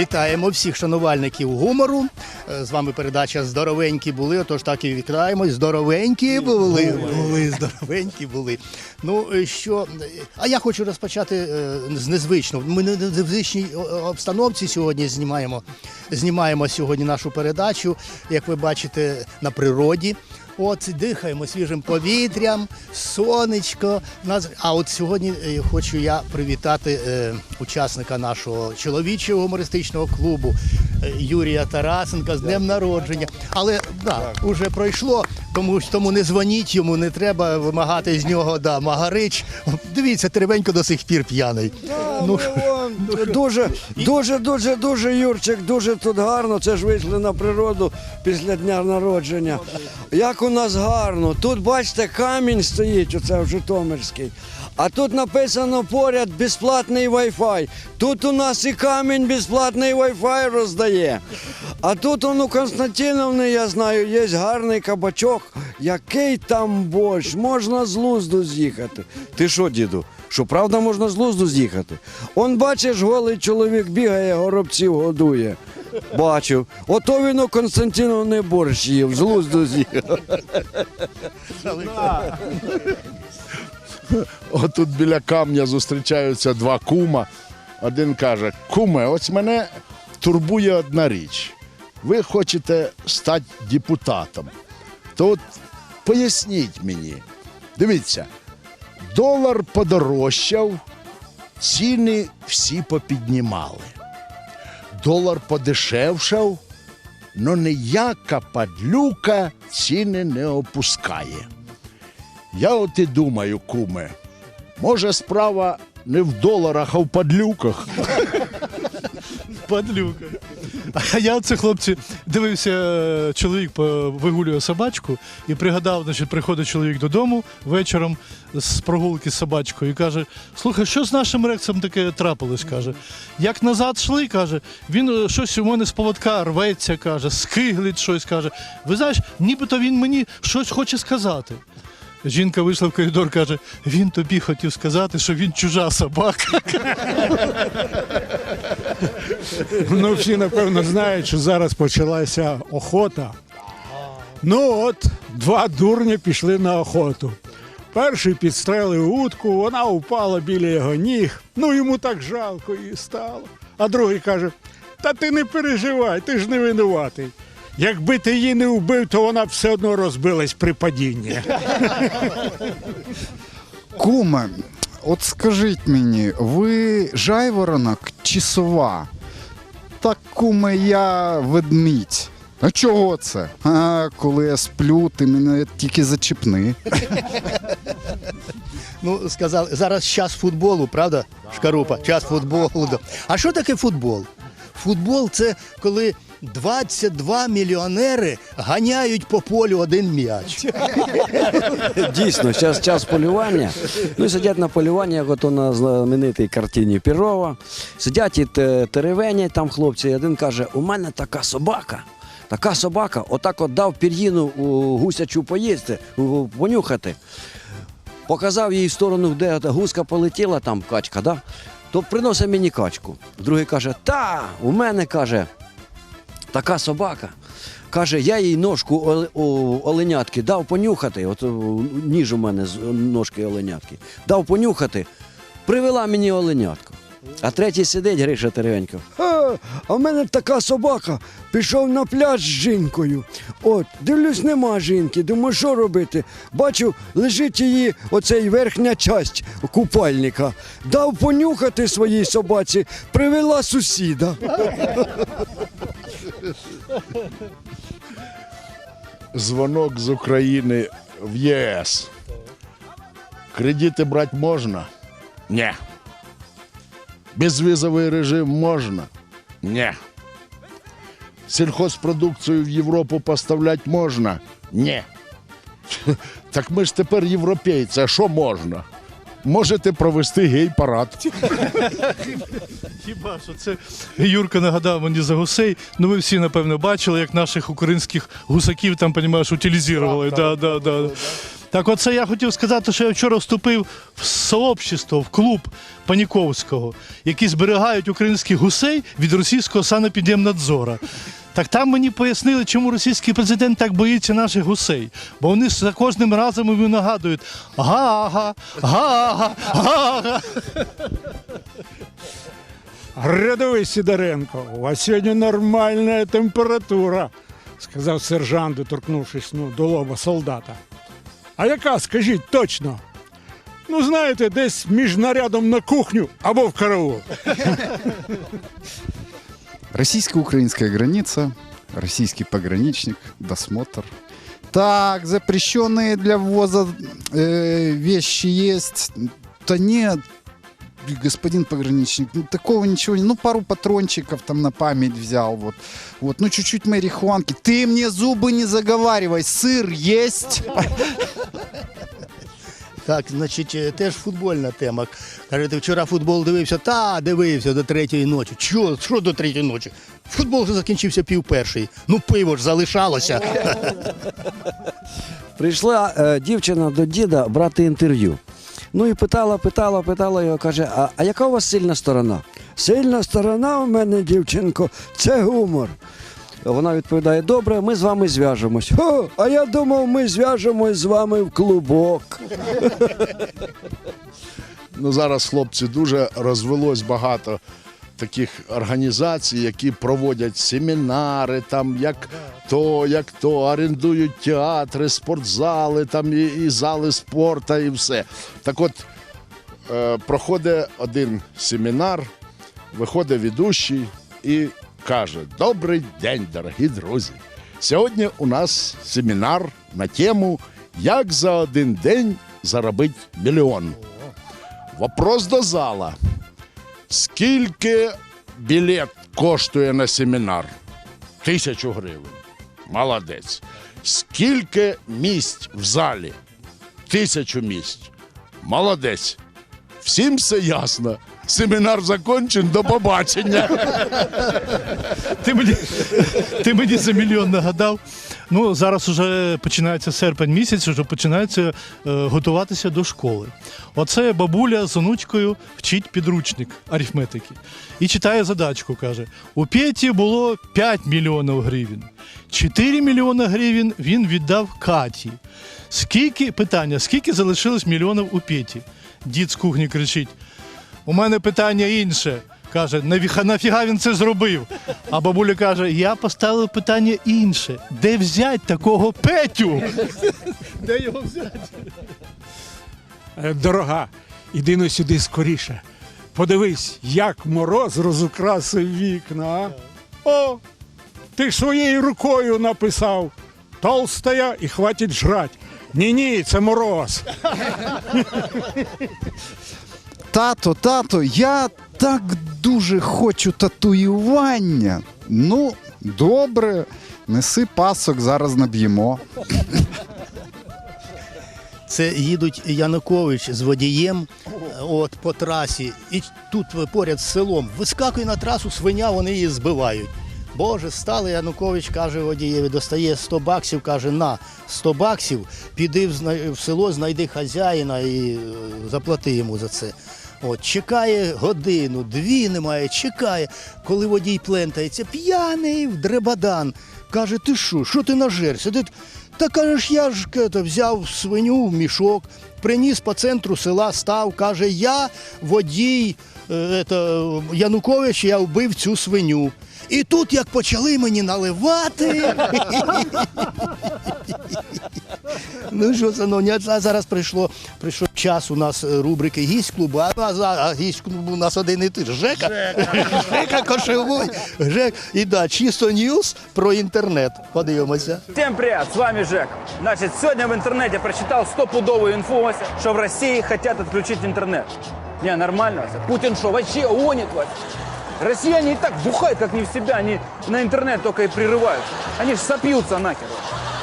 Вітаємо всіх шанувальників гумору. Е, З вами передача Здоровенькі були. Отож так і вітаємось. Здоровенькі були. Були, здоровенькі були. Ну е, що, а я хочу розпочати е, з незвичного. Ми на незвичній обстановці сьогодні знімаємо. Знімаємо сьогодні нашу передачу, як ви бачите, на природі. От дихаємо свіжим повітрям, сонечко. А от сьогодні е, хочу я привітати е, учасника нашого чоловічого гумористичного клубу е, Юрія Тарасенка з днем народження. Але да, уже пройшло, тому тому не дзвоніть йому, не треба вимагати з нього да, магарич. Дивіться, теревенько до сих пір п'яний. Ну, Вон, дуже, дуже, дуже, дуже, Юрчик, дуже тут гарно. Це ж вийшли на природу після дня народження. Як у нас гарно. Тут, бачите, камінь стоїть, оце в Житомирський. А тут написано поряд безплатний Wi-Fi. Тут у нас і камінь безплатний Wi-Fi роздає. А тут он у Константиновни, я знаю, є гарний кабачок. Який там борщ, можна з лузду з'їхати. Ти що, діду? Що правда можна з лузду з'їхати? Он бачиш, голий чоловік бігає, горобців годує. Бачив. Ото він у Константиновни борщ їв, з лузду з'їхав. Отут біля камня зустрічаються два кума. Один каже: Куме, ось мене турбує одна річ. Ви хочете стати депутатом. То от поясніть мені. Дивіться, долар подорожчав, ціни всі попіднімали. Долар подешевшав, но ніяка падлюка ціни не опускає. Я от і думаю, куме, може справа не в доларах, а в падлюках. Падлюка. А я оце, хлопці, дивився, е, чоловік вигулює собачку і пригадав, значить, приходить чоловік додому вечором з прогулки з собачкою і каже: слухай, що з нашим рексом таке трапилось? каже. Як назад йшли, каже, він е, щось у мене з поводка рветься, каже, скиглить щось каже. Ви знаєш, нібито він мені щось хоче сказати. Жінка вийшла в коридор, каже: він тобі хотів сказати, що він чужа собака. Ну, всі напевно знають, що зараз почалася охота. Ну от, два дурні пішли на охоту. Перший підстрелив утку, вона упала біля його ніг. Ну йому так жалко її стало. А другий каже: Та ти не переживай, ти ж не винуватий. Якби ти її не вбив, то вона б все одно розбилась при падінні. Куме, от скажіть мені, ви жайворонок чи сова? Так, куме, я ведмідь. А чого це? А коли я сплю, ти мене тільки зачіпни. Ну, сказали, зараз час футболу, правда? Шкарупа, час футболу. А що таке футбол? Футбол це коли 22 мільйонери ганяють по полю один м'яч. Дійсно, зараз час полювання. Ну і сидять на полюванні, як ото на знаменитій картині Пірова. Сидять і те- теревенять там хлопці. І один каже: у мене така собака. Така собака, отак от дав пір'їну гусячу поїсти, понюхати. Показав їй в сторону, де гуска полетіла, там качка, да? то приносить мені качку. Другий каже: Та, у мене каже, така собака. Каже, я їй ножку оленятки дав понюхати. От ніж у мене з ножки оленятки. Дав понюхати, привела мені оленятку. А третій сидить, Гриша Теревенько. А, а в мене така собака. Пішов на пляж з жінкою. От, дивлюсь, нема жінки. Думаю, що робити? Бачу, лежить її оцей верхня часть купальника. Дав понюхати своїй собаці, привела сусіда. Дзвонок з України в ЄС. Кредити брати можна? Ні. Безвізовий режим можна? Ні. Сільхозпродукцію в Європу поставляти можна? Ні. Так ми ж тепер європейці, а що можна? можете провести гей-парад. Хіба що це Юрка нагадав мені за гусей. Ну ви всі напевно бачили, як наших українських гусаків там, понімаєш, утилізували. Да, да, да. Так, оце я хотів сказати, що я вчора вступив в сообщество, в клуб Паніковського, які зберігають українських гусей від російського санепідемнадзора. Так там мені пояснили, чому російський президент так боїться наших гусей. Бо вони за кожним разом йому нагадують га-га, га-га, га-га. Рядовий Сидоренко, у вас сьогодні нормальна температура, сказав сержант, доторкнувшись ну, до лоба солдата. А яка, скажіть точно? Ну, знаєте, десь між нарядом на кухню або в караул. Российско-украинская граница, российский пограничник, досмотр. Так, запрещенные для ввоза э, вещи есть. Да нет, господин пограничник, ну, такого ничего не... Ну, пару патрончиков там на память взял, вот. Вот, ну, чуть-чуть марихуанки. Ты мне зубы не заговаривай, сыр есть? Так, значить, е, теж футбольна тема. Кажете, вчора футбол дивився, та дивився до третьої ночі. Чого? Що до третьої ночі? Футбол вже закінчився пів перший. Ну, пиво ж залишалося. Прийшла е, дівчина до діда брати інтерв'ю. Ну і питала, питала, питала його, каже: а, а яка у вас сильна сторона? Сильна сторона у мене, дівчинко, це гумор. Вона відповідає: добре, ми з вами зв'яжемось. О, а я думав, ми зв'яжемось з вами в клубок. Ну, зараз, хлопці, дуже розвелось багато таких організацій, які проводять семінари, там як то, як то, орендують театри, спортзали, там і, і зали спорту, і все. Так от, е, проходить один семінар, виходить ведущий і каже: Добрий день, дорогі друзі! Сьогодні у нас семінар на тему Як за один день заробити мільйон. Вопрос до зала. Скільки білет коштує на семінар? Тисячу гривень. Молодець. Скільки місць в залі? Тисячу місць. Молодець. Всім все ясно. Семінар закончен, до побачення. Ти мені, ти мені за мільйон нагадав. Ну, зараз уже починається серпень місяць, вже починається е, готуватися до школи. Оце бабуля з онучкою вчить підручник арифметики. І читає задачку, каже: у Петі було 5 мільйонів гривень. 4 мільйони гривень він віддав Каті. Скільки питання, скільки залишилось мільйонів у Петі? Дід з кухні кричить: у мене питання інше. Каже, нафіга він це зробив? А бабуля каже: я поставив питання інше. Де взяти такого Петю? Де його взяти? Е, Дорога, іди ну сюди скоріше. Подивись, як мороз розукрасив вікна. а? О, ти ж своєю рукою написав. Толстая і хватить жрать. Ні-ні, це мороз. Тато, тато, я так дуже хочу татуювання. Ну, добре, неси пасок, зараз наб'ємо. Це їдуть Янукович з водієм е, от, по трасі, і тут поряд з селом вискакує на трасу свиня, вони її збивають. Боже, стали Янукович, каже водієві, достає 100 баксів, каже, на 100 баксів, піди в, село, знайди хазяїна і е, заплати йому за це. От, чекає годину, дві немає, чекає, коли водій плентається, п'яний в дребадан. Каже, ти що, що ти нажерся? Ти... Та кажеш, я ж кето, взяв свиню в мішок, приніс по центру села, став, каже, я водій е, Янукович, я вбив цю свиню. І тут як почали мені наливати. Ну що, шановні, а зараз прийшло, прийшов час у нас е, рубрики гість клубу, а, а, а гість клубу у нас один і ти. Жека, Жека Кошевой. Жек, і да, чисто ньюс про інтернет. Подивимося. Всем привет, с вами Жек. Значит, сегодня в интернете прочитал стопудовую инфу, что в России хотят отключить интернет. Не, нормально. Путин что, вообще гонит вас? Россияне и так бухают, как не в себя. Они на интернет только и прерывают. Они же сопьются нахер.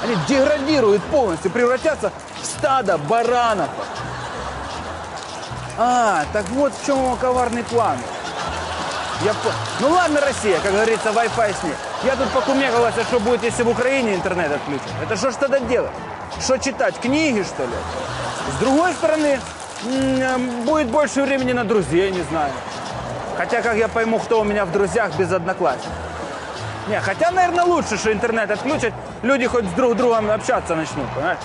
Они деградируют полностью, превратятся в стадо баранов. А, так вот в чем его коварный план. Я. Ну ладно, Россия, как говорится, Wi-Fi с ней. Я тут покумекалась, а что будет, если в Украине интернет отключат? Это что ж тогда делать? Что читать, книги, что ли? С другой стороны, будет больше времени на друзей, не знаю. Хотя, как я пойму, кто у меня в друзьях без одноклассников. Не, хотя, наверное, лучше, что интернет отключат, люди хоть с друг другом общаться начнут, понимаешь?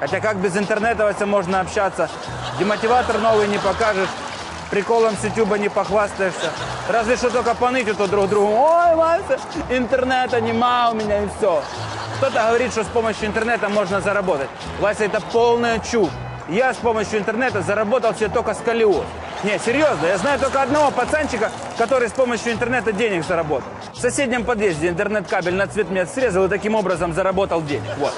Хотя как без интернета Вася, можно общаться? Демотиватор новый не покажешь, приколом с Ютуба не похвастаешься. Разве что только поныть то друг другу. Ой, Вася, интернета нема у меня и все. Кто-то говорит, что с помощью интернета можно заработать. Вася, это полная чушь. Я с помощью интернета заработал себе только сколиоз. Не, серьезно, я знаю только одного пацанчика, который с помощью интернета денег заработал. В соседнем подъезде интернет-кабель на цвет мне срезал и таким образом заработал денег. Вот.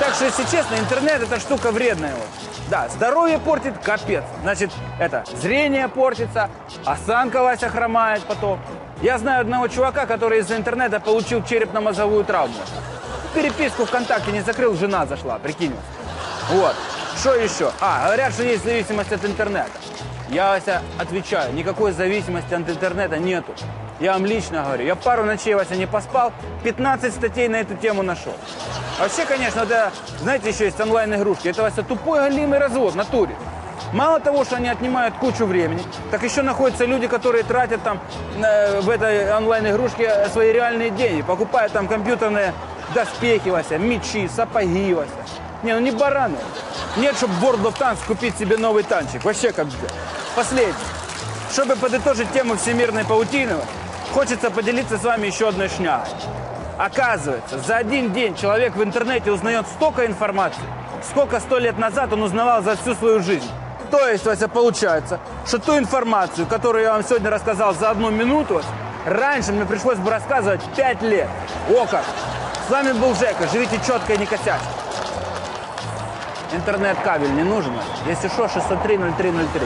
Так что, если честно, интернет это штука вредная. Вот. Да, здоровье портит, капец. Значит, это зрение портится, осанка Вася хромает потом. Я знаю одного чувака, который из-за интернета получил черепно-мозговую травму. Переписку ВКонтакте не закрыл, жена зашла, прикинь. Вот. Что еще? А, говорят, что есть зависимость от интернета. Я, Вася, отвечаю, никакой зависимости от интернета нету. Я вам лично говорю, я пару ночей, Вася, не поспал, 15 статей на эту тему нашел. Вообще, конечно, вот это, знаете, еще есть онлайн-игрушки. Это, Вася, тупой галимый развод в натуре. Мало того, что они отнимают кучу времени, так еще находятся люди, которые тратят там э, в этой онлайн-игрушке свои реальные деньги. Покупают там компьютерные доспехи, Вася, мечи, сапоги, Вася. Не, ну не бараны. Нет, чтобы в World of Tanks купить себе новый танчик. Вообще как бы. Последний. Чтобы подытожить тему всемирной паутины, хочется поделиться с вами еще одной шнягой. Оказывается, за один день человек в интернете узнает столько информации, сколько сто лет назад он узнавал за всю свою жизнь. То есть, Вася, получается, что ту информацию, которую я вам сегодня рассказал за одну минуту, раньше мне пришлось бы рассказывать пять лет. О как! С вами был Жека. Живите четко и не косячьте. Интернет-кабель не нужен? Если что, 603-0303.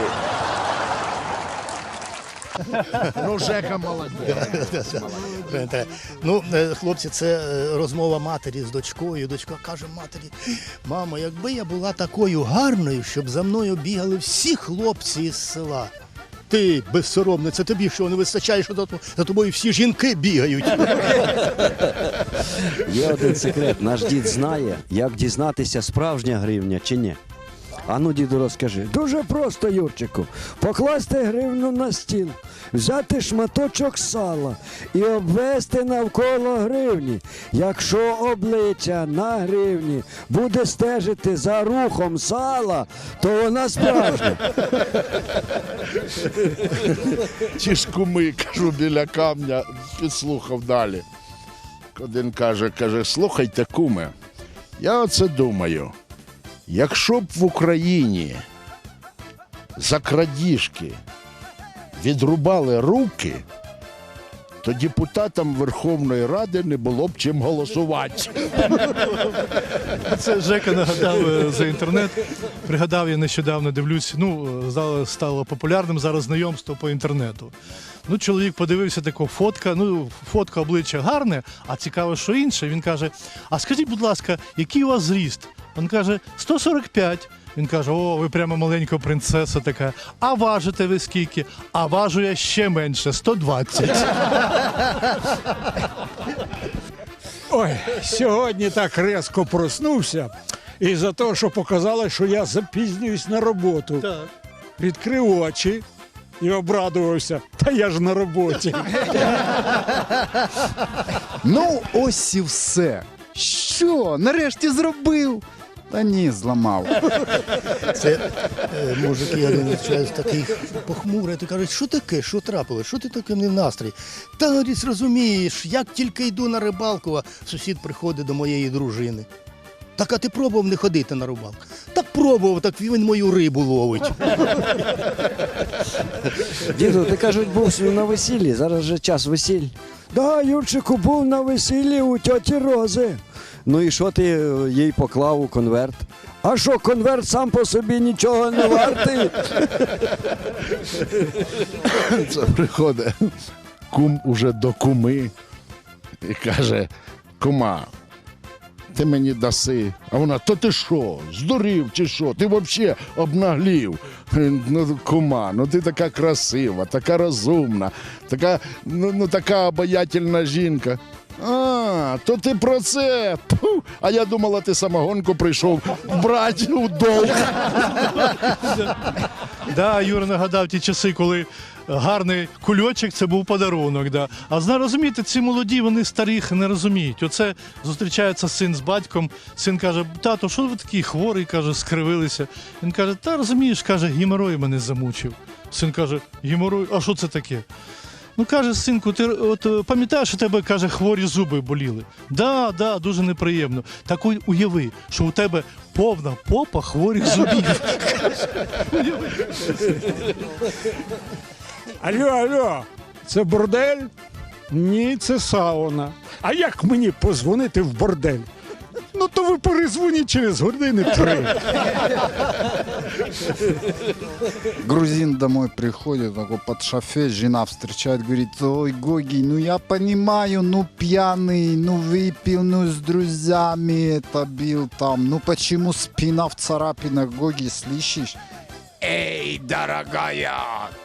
Ну, Жека молодець. Ну, е, хлопці, це е, розмова матері з дочкою. Дочка каже матері: мамо, якби я була такою гарною, щоб за мною бігали всі хлопці із села. Ти безсоромниця, тобі що не вистачає, що за- тобою всі жінки бігають. Є один секрет. Наш дід знає, як дізнатися, справжня гривня чи ні. Ану, діду, розкажи. Дуже просто, Юрчику. Покласти гривню на стіл, взяти шматочок сала і обвести навколо гривні. Якщо обличчя на гривні буде стежити за рухом сала, то вона справжня. Ті ж куми, кажу, біля камня, підслухав далі. Один каже, каже, слухайте, куме, я оце думаю, якщо б в Україні за крадіжки відрубали руки, то депутатам Верховної Ради не було б чим голосувати. Це Жека нагадав е, за інтернет. Пригадав, я нещодавно дивлюсь. Ну, е, стало- популярним зараз знайомство по інтернету. Ну, чоловік подивився таку фотка. Ну, фотка обличчя гарне, а цікаво, що інше. Він каже: А скажіть, будь ласка, який у вас зріст? Він каже, 145. Він каже: О, ви прямо маленька принцеса така. А важите ви скільки? А важу я ще менше 120. Ой, сьогодні так резко проснувся. І за те, що показалось, що я запізнююсь на роботу. Так. Відкрив очі і обрадувався. Та я ж на роботі. Ну, ось і все. Що? Нарешті зробив? Та ні, зламав. Це е, мужики один час такий похмурий, ти кажуть, що таке, що трапилось, що ти таким не в настрій? Та говорить, розумієш, як тільки йду на рибалку, а сусід приходить до моєї дружини. Так, а ти пробував не ходити на рибалку? Так пробував, так він мою рибу ловить. Діду, ти кажуть, був на весіллі, зараз же час весіль. Да, Юрчику був на весіллі у тьоті Рози. Ну і що ти е, їй поклав у конверт? А що, конверт сам по собі нічого не вартий? Це приходить кум уже до куми і каже: кума, ти мені даси. А вона, то ти що, здурів чи що? Ти взагалі обнаглів. Ну, кума, ну ти така красива, така розумна, така, ну, ну така обаятельна жінка. А, то ти про це. Пу, а я думала, ти самогонку прийшов брати у долг. Да, Юра нагадав ті часи, коли гарний кульочок це був подарунок. Да. А зна розумієте, ці молоді, вони старих не розуміють. Оце зустрічається син з батьком. Син каже: тато, що ви такий хворий? каже, скривилися. Він каже, та розумієш, каже, геморой мене замучив. Син каже, геморой, а що це таке? Ну каже, синку, ти от е, пам'ятаєш, у тебе каже, хворі зуби боліли? Да, да, дуже неприємно. Так уяви, що у тебе повна попа хворих зубів. Алло, алло, це бордель? Ні, це сауна. А як мені позвонити в бордель? Ну то ви перезвоніть через години три. Грузин домой приходит, такой под шофе, жена встречает, говорит, ой, Гоги, ну я понимаю, ну пьяный, ну выпил, ну с друзьями это бил там, ну почему спина в царапинах, Гоги, слышишь? Эй, дорогая,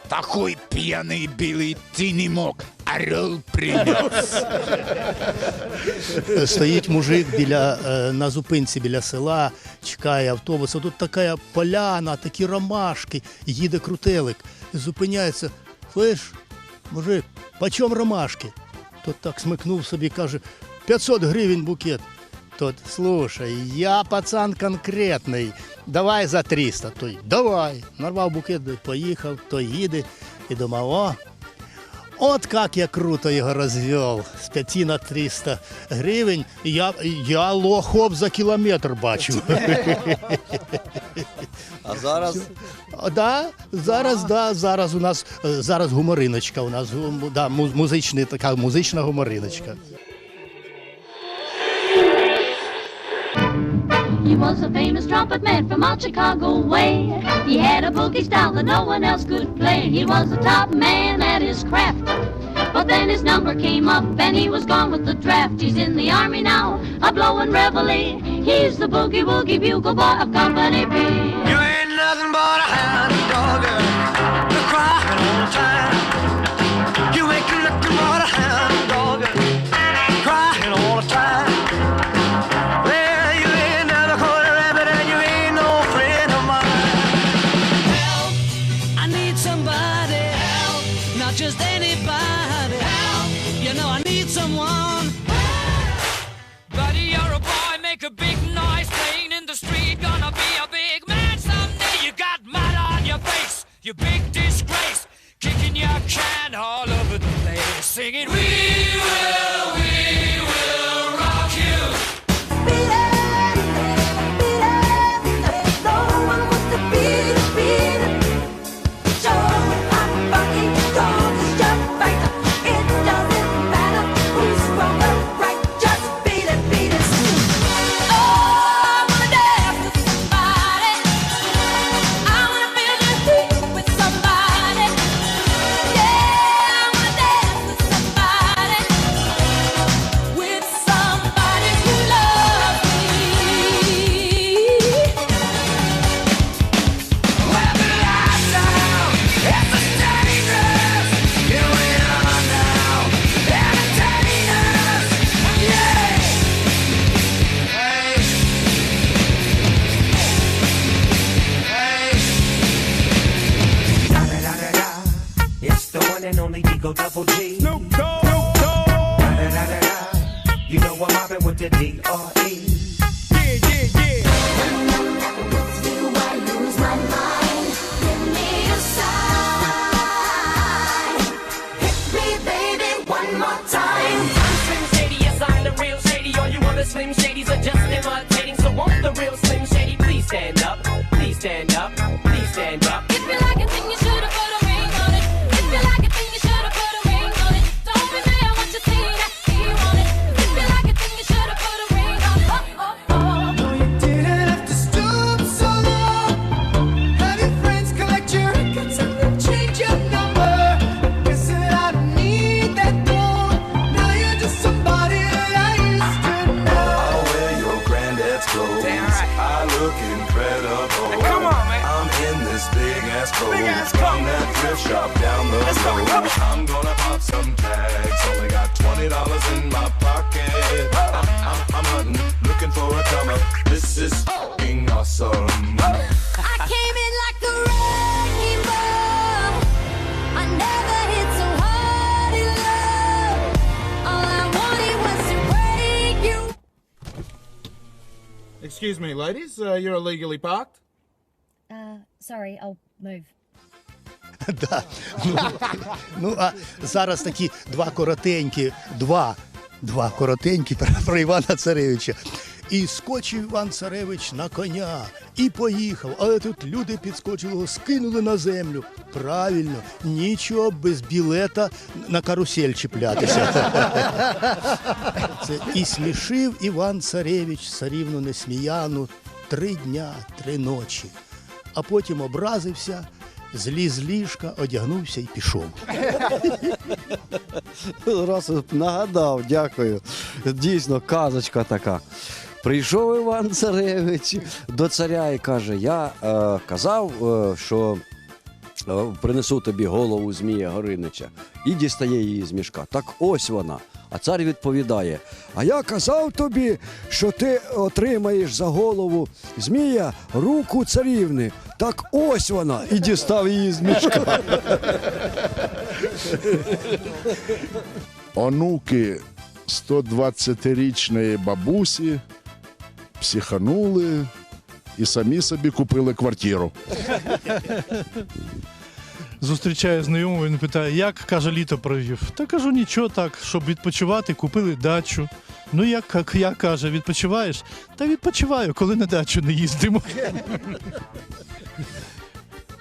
такой пьяный белый ты не мог, орел принес. Стоїть мужик біля, е, на зупинці біля села, чекає автобус. а Тут така поляна, такі ромашки, їде крутелик, зупиняється. Слиш, мужик, почем ромашки? Тот так смикнув собі, каже, 500 гривень букет. Тот, слушай, я пацан конкретний, давай за 300. Той, давай. Нарвав букет, поїхав, той їде і думав, о, От как я круто його розвел. З 5 на 300 гривень. Я, я лохов за кілометр бачу. А зараз Да, зараз, да, зараз у нас зараз гумориночка. У нас да, му- музичний, така музична гумориночка. He was a famous trumpet man from out Chicago way. He had a boogie style that no one else could play. He was the top man at his craft. But then his number came up and he was gone with the draft. He's in the army now, a blowing reveille. He's the boogie woogie bugle boy of Company B. You ain't nothing but a hound dog, you're crying the time. Anybody. Help! You know I need someone. Buddy, you're a boy, make a big noise playing in the street. Gonna be a big man someday. You got mud on your face, you big disgrace. Kicking your can all over the place, singing, We will, we illegally parked. Uh, sorry, I'll move. Да. Ну, ну, а зараз такі два коротенькі, два, два коротенькі про, про Івана Царевича. І скочив Іван Царевич на коня і поїхав. Але тут люди підскочили, його скинули на землю. Правильно, нічого без білета на карусель чіплятися. Це і смішив Іван Царевич царівну Несміяну три дня, три ночі. А потім образився, зліз з ліжка, одягнувся і пішов. Раз нагадав, дякую. Дійсно, казочка така. Прийшов Іван Царевич до царя і каже: Я е, казав, е, що е, принесу тобі голову Змія Горинича і дістає її з мішка. Так ось вона. А цар відповідає: А я казав тобі, що ти отримаєш за голову Змія руку царівни. Так ось вона. І дістав її з мішка. Онуки 120-річної бабусі психанули і самі собі купили квартиру. Зустрічає знайомого, він питає, як каже, літо провів. Та кажу, нічого так, щоб відпочивати, купили дачу. Ну як, як, як каже, відпочиваєш? Та відпочиваю, коли на дачу не їздимо.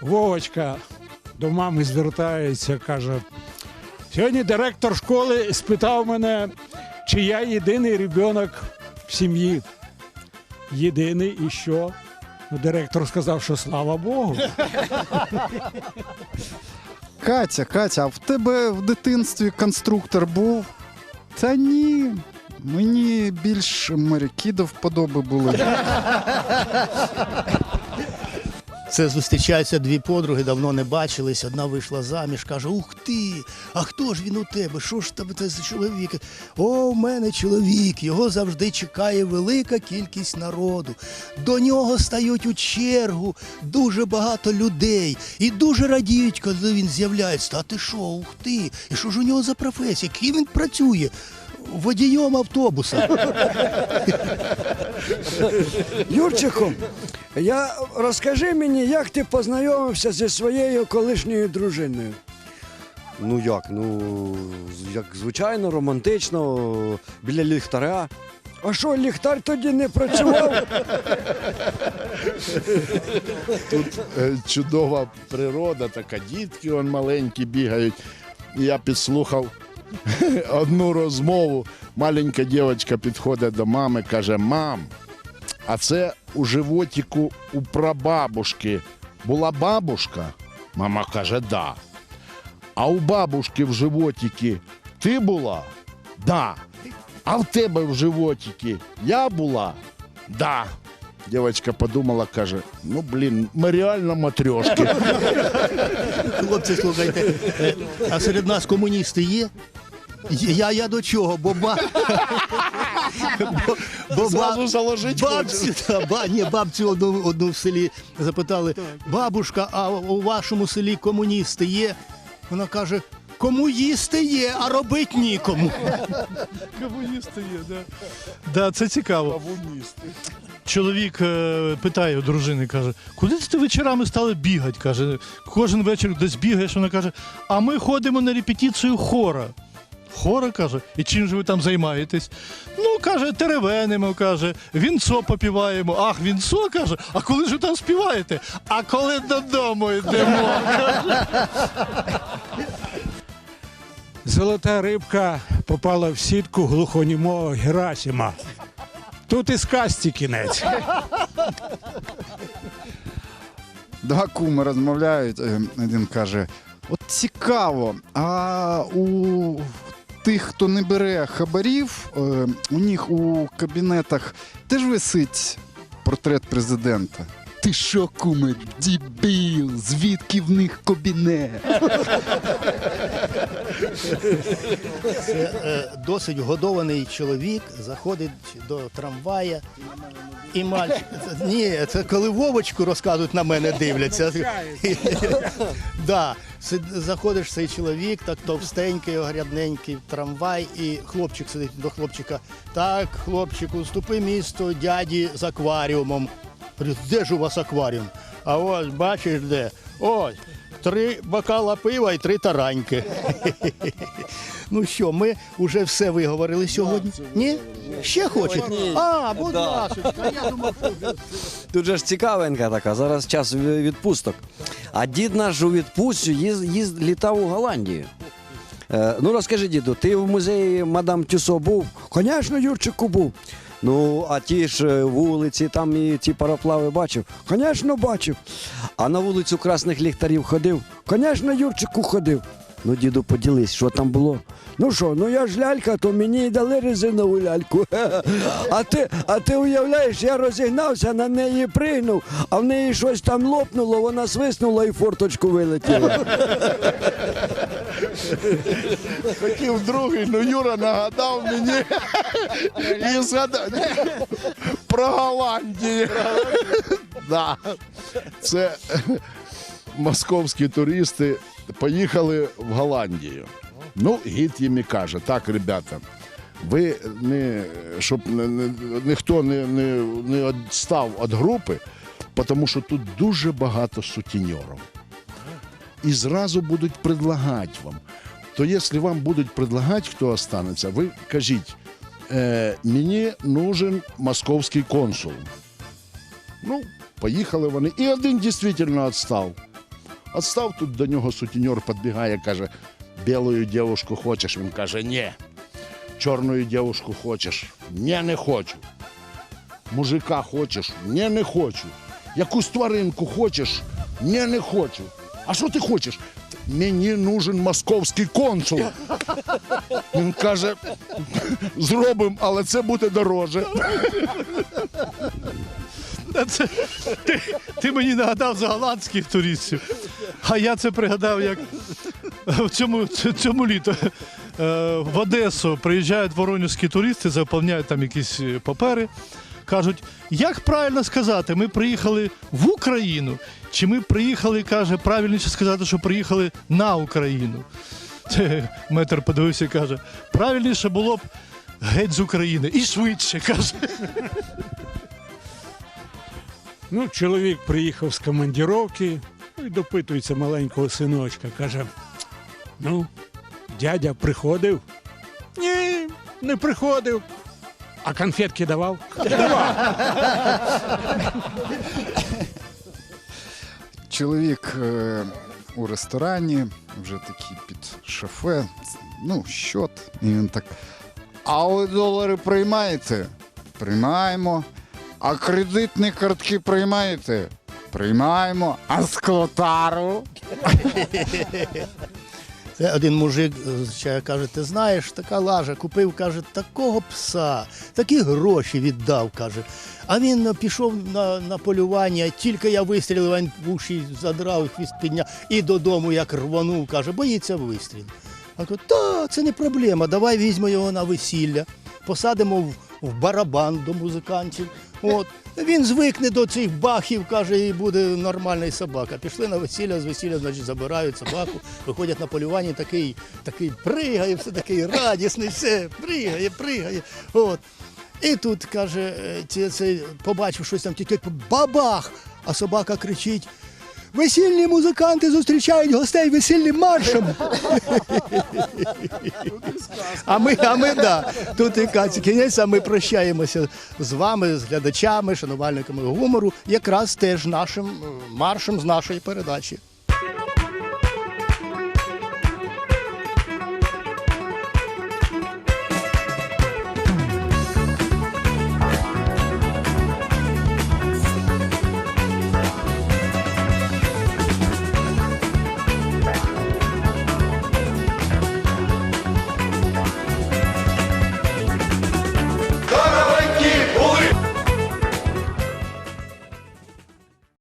Вовочка до мами звертається, каже: сьогодні директор школи спитав мене, чи я єдиний ребенок в сім'ї. Єдиний і що? Ну, директор сказав, що слава Богу. Катя, Катя, а в тебе в дитинстві конструктор був? Та ні. Мені більш моряки до вподоби були. Це зустрічаються дві подруги, давно не бачились. Одна вийшла заміж, каже: Ух ти! А хто ж він у тебе? Що ж тебе це за чоловік? О, у мене чоловік. Його завжди чекає велика кількість народу. До нього стають у чергу дуже багато людей і дуже радіють, коли він з'являється. А ти що, ух ти? І що ж у нього за професія? Ким він працює? Водієм автобуса. Юрчику, я розкажи мені, як ти познайомився зі своєю колишньою дружиною. Ну як? Ну, як звичайно, романтично, біля ліхтаря. А що, ліхтар тоді не працював? Тут е, чудова природа, така дітки он маленькі бігають. І я підслухав одну розмову. Маленька дівчинка підходить до мами, каже: Мам, а це у животіку у прабабушки була бабушка? Мама каже, да. А у бабушки в животіки ти була? Да. А в тебе в животіки я була? Да. Дівчинка подумала, каже: ну блін, ми реально матрьошки. Хлопці, слухайте, е, а серед нас комуністи є? Я, я до чого? Бо ба... Бо, бо Зразу заложить бабцю, та, ба, ні, бабцю одну, одну в селі запитали, бабушка, а у вашому селі комуністи є? Вона каже, кому їсти є, а робить нікому. Комуністи є, да. Да, це цікаво. Комуністи. Чоловік е, питає у дружини, каже, куди ти вечорами стали бігати? Каже, кожен вечір десь бігаєш, вона каже, а ми ходимо на репетицію хора. Хора каже, і чим же ви там займаєтесь? Ну, каже, теревенимо, каже, вінцо попіваємо. Ах, вінцо каже, а коли ж ви там співаєте? А коли додому йдемо? Золота рибка попала в сітку глухонімого Герасима. Тут і сказці кінець. Два куми розмовляють. е, Один каже: От цікаво, а у тих, хто не бере хабарів, е, у них у кабінетах теж висить портрет президента. Ти що, куме, дібіл, звідки в них кабінет? Це е, досить годований чоловік заходить до трамвая. І мальчик. Це- Ні, це коли Вовочку розказують, на мене дивляться. да. сид- Заходиш цей чоловік, так товстенький, огрядненький в трамвай, і хлопчик сидить до хлопчика. Так, хлопчику, ступи місто дяді з акваріумом. Говорю, Де ж у вас акваріум? А ось бачиш де? Ось. Три бокала пива і три тараньки. Ну що, ми вже все виговорили сьогодні? Ні? Ще хочете? А, будь ласка, я думав, що Тут же ж цікавинка така, зараз час відпусток. А дід наш у відпустці їз, їз, літав у Голландію. Е, ну розкажи, діду, ти в музеї мадам Тюсо був? Звісно, Юрчику був. Ну, а ті ж е, вулиці, там і ті пароплави бачив? Звісно, бачив. А на вулицю красних ліхтарів ходив? Звісно, Юрчику ходив. Ну, діду, поділись, що там було. Ну що, ну я ж лялька, то мені й дали резинову ляльку. А ти, а ти уявляєш, я розігнався, на неї пригнув, а в неї щось там лопнуло, вона свиснула і форточку вилетіла. Хотів другий, ну Юра нагадав мені і згадав про Голландію. Да. Це московські туристи поїхали в Голландію. Ну, гід їм і каже, так, ребята, ви не, щоб не, не, ніхто не, не, не відстав від групи, тому що тут дуже багато сутіньорів. І зразу будуть предлагати вам. То якщо вам будуть предлагати, хто останеться, ви кажіть, е, мені нужен московський консул. Ну, поїхали вони. І один дійсно відстав. Отстав тут до нього сутіньор підбігає, каже, білу дівушку хочеш? Він каже, ні. Чорну дівушку хочеш? Ні, не хочу. Мужика хочеш? Ні, не хочу. Якусь тваринку хочеш? Ні, не хочу. А що ти хочеш? Мені нужен московський консул. Він каже, зробимо, але це буде дороже. Це, ти, ти мені нагадав за голландських туристів. А я це пригадав, як в цьому, цьому літо е, в Одесу приїжджають воронівські туристи, заповняють там якісь папери. Кажуть, як правильно сказати, ми приїхали в Україну, чи ми приїхали, каже, правильніше сказати, що приїхали на Україну. Це метр подивився і каже, правильніше було б геть з України. І швидше каже. Ну, чоловік приїхав з командіровки ну, і допитується маленького синочка. Каже: Ну, дядя приходив? Ні, не приходив. А конфетки давав? Чоловік е, у ресторані, вже такий під шофе, ну, щот. І він так. А ви долари приймаєте? Приймаємо. А кредитні картки приймаєте? Приймаємо. А склотару? Це один мужик з каже: ти знаєш, така лажа, купив, каже, такого пса, такі гроші віддав, каже. А він е, пішов на, на полювання, тільки я вистрілив, він вуші задрав, хвіст підняв і додому як рванув, каже, боїться вистріл. А кажу, та це не проблема, давай візьмемо його на весілля, посадимо в, в барабан до музикантів. От. Він звикне до цих бахів, каже, і буде нормальний собака. Пішли на весілля, з весілля, значить, забирають собаку, виходять на полювання, такий, такий пригає, все такий радісний, все, пригає, пригає. От. І тут, каже, е, цей, побачив щось там, тільки бабах, а собака кричить. Весільні музиканти зустрічають гостей весільним маршем. А ми, а ми, да. Тут і кінець, а ми прощаємося з вами, з глядачами, шанувальниками гумору, якраз теж нашим е, маршем з нашої передачі.